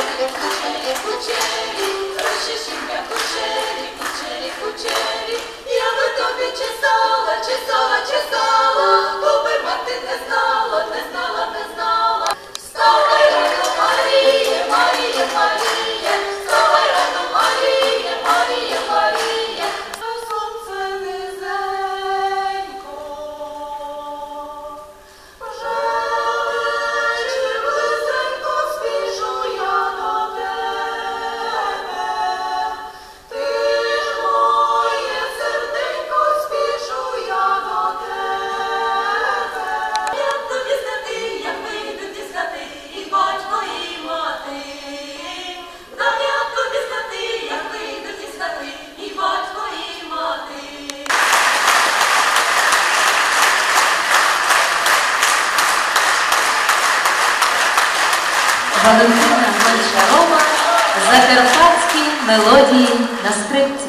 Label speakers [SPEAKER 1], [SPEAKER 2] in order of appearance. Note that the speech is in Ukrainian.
[SPEAKER 1] Thank you. Валентина Гончарова Закарпатські мелодії на скрипці.